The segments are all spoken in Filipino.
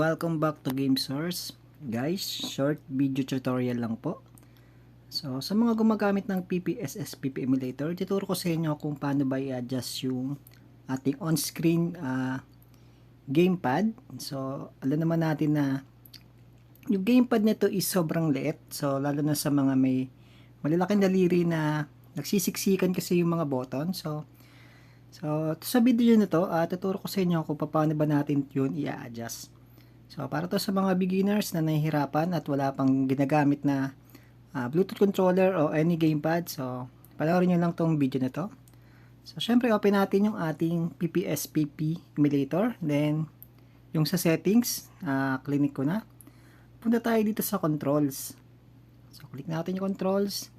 welcome back to Game Source. Guys, short video tutorial lang po. So, sa mga gumagamit ng PPSSPP emulator, tuturo ko sa inyo kung paano ba i-adjust yung ating on-screen ah, gamepad. So, alam naman natin na yung gamepad nito is sobrang liit. So, lalo na sa mga may malalaking daliri na nagsisiksikan kasi yung mga button. So, So, sa video na to, uh, tuturo ko sa inyo kung paano ba natin yun i-adjust. So, para to sa mga beginners na nahihirapan at wala pang ginagamit na uh, Bluetooth controller o any gamepad. So, panoorin nyo lang tong video na to. So, syempre, open natin yung ating PPSPP emulator. Then, yung sa settings, uh, clinic ko na. Punta tayo dito sa controls. So, click natin yung controls.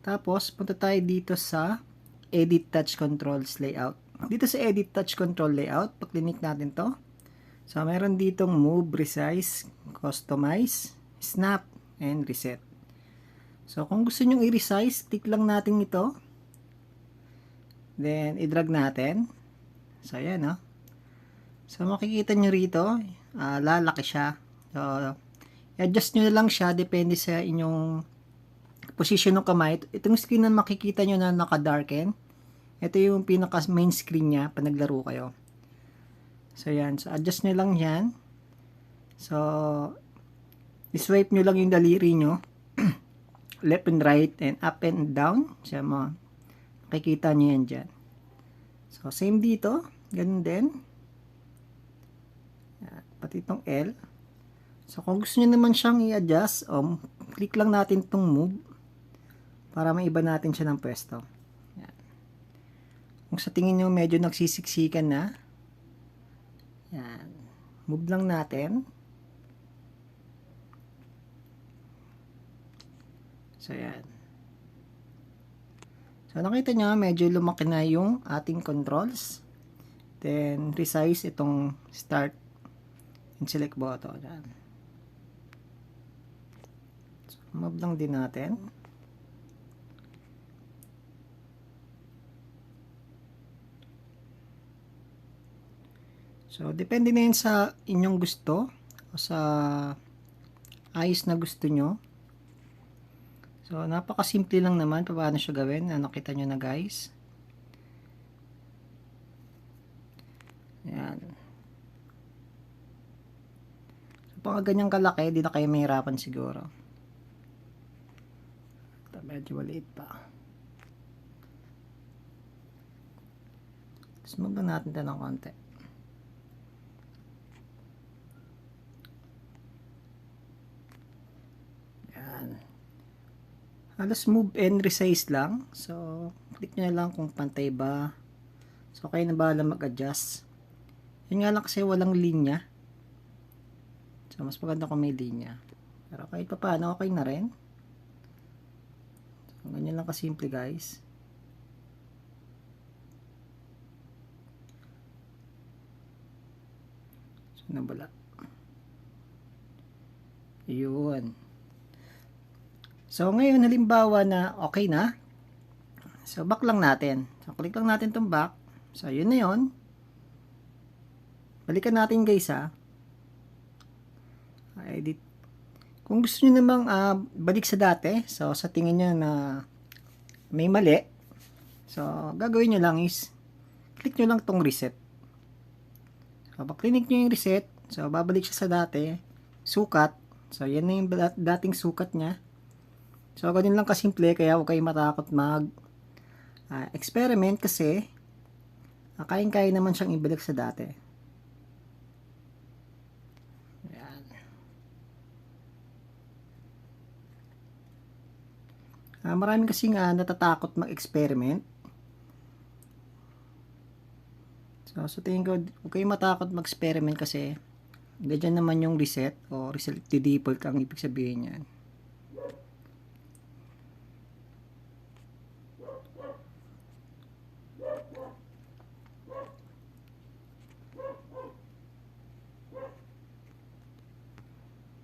Tapos, punta tayo dito sa edit touch controls layout. Dito sa edit touch control layout, pag-click natin to. So, meron ditong move, resize, customize, snap, and reset. So, kung gusto nyo i-resize, click lang natin ito. Then, i-drag natin. So, ayan, no? So, makikita nyo rito, uh, lalaki siya. So, i-adjust nyo na lang siya, depende sa inyong position ng kamay. Itong screen na makikita nyo na naka-darken. Ito yung pinaka main screen niya pag naglaro kayo. So, yan. So, adjust nyo lang yan. So, swipe nyo lang yung daliri nyo. left and right and up and down. So, mo, makikita nyo yan dyan. So, same dito. Ganun din. Yan. Pati itong L. So, kung gusto nyo naman siyang i-adjust, um, click lang natin itong move para maiba natin siya ng pwesto. Yan. Kung sa tingin nyo medyo nagsisiksikan na, yan. Move lang natin. So, yan. So, nakita nyo, medyo lumaki na yung ating controls. Then, resize itong start and select button. Yan. So, move lang din natin. So, depende na yun sa inyong gusto o sa ayos na gusto nyo. So, napakasimple lang naman paano siya gawin. Na nakita nyo na guys. Ayan. So, pag ganyang kalaki, di na kayo mahirapan siguro. Ito, medyo maliit pa. Tapos magdan natin ito ng konti. Halos move and resize lang. So click nyo na lang kung pantay ba. So kayo na bahala mag-adjust. Yun nga lang kasi walang linya. So mas maganda kung may linya. Pero kahit pa paano okay na rin. So ganyan lang kasimple guys. So nabala yun So, ngayon, halimbawa na okay na. So, back lang natin. So, click lang natin itong back. So, yun na yun. Balikan natin guys ha. Edit. Kung gusto nyo namang uh, balik sa dati, so sa tingin nyo na may mali, so gagawin nyo lang is click nyo lang tong reset. So, pag click nyo yung reset, so babalik siya sa dati, sukat. So, yan na yung dating sukat niya. So, ganun lang kasimple, kaya huwag kayong matakot mag uh, experiment kasi uh, kayang-kaya naman siyang ibalik sa dati. Ayan. Uh, maraming kasing uh, natatakot mag-experiment. So, so tingin ko, huwag kayong matakot mag-experiment kasi ganyan naman yung reset o reset to default ang ibig sabihin yan.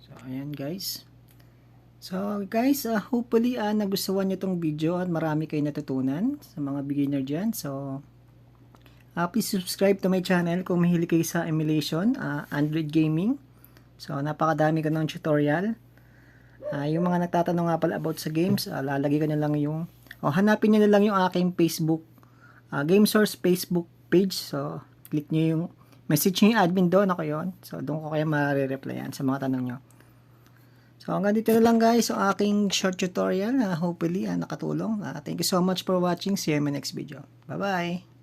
So, ayan guys. So, guys, uh, hopefully uh, nagustuhan nyo tong video at marami kayo natutunan sa mga beginner dyan. So, uh, please subscribe to my channel kung mahilig kayo sa emulation, uh, Android gaming. So, napakadami ko ng tutorial. Ah, yung mga nagtatanong nga pala about sa games, ah, lalagay ko na lang yung, o hanapin nyo na lang yung aking Facebook, ah, Game Source Facebook page. So, click nyo yung, message nyo yung admin doon, ako yon So, doon ko kaya marireplyan sa mga tanong nyo. So, hanggang dito na lang guys, so aking short tutorial. Ah, hopefully, ah, nakatulong. Ah, thank you so much for watching. See you in my next video. Bye-bye!